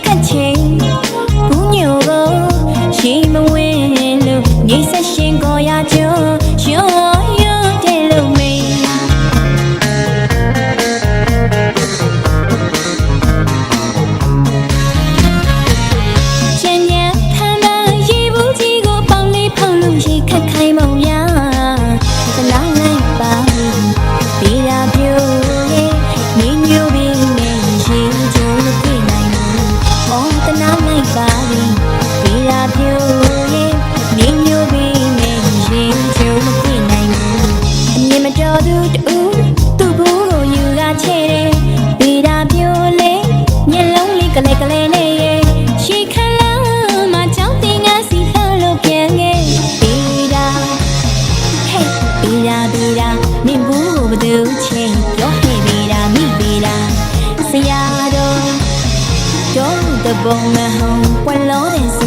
感情。 တနာလိုက်ပါပြီဒီရာပြိုရင်နေမျိုးပြီးနေရင်ချုံမပြည့်နိုင်ဘူးအမြင်မတော်သူတူသူ့ဘူးကိုယူကချဲ့တယ်ဒီရာပြိုလေးမျက်လုံးလေးကလေးကလေးနဲ့ရဲ့ရှေခလာမှာကြောင်းတင်ကစီလှလို့ပြန်ငယ်ဒီရာဟေးဒီရာဒီရာနင်ဘူးကိုဘယ်သူချဲ့ပြောခဲ့ဒီရာမိဒီရာဆရာတော်တော် ပေါ်နေ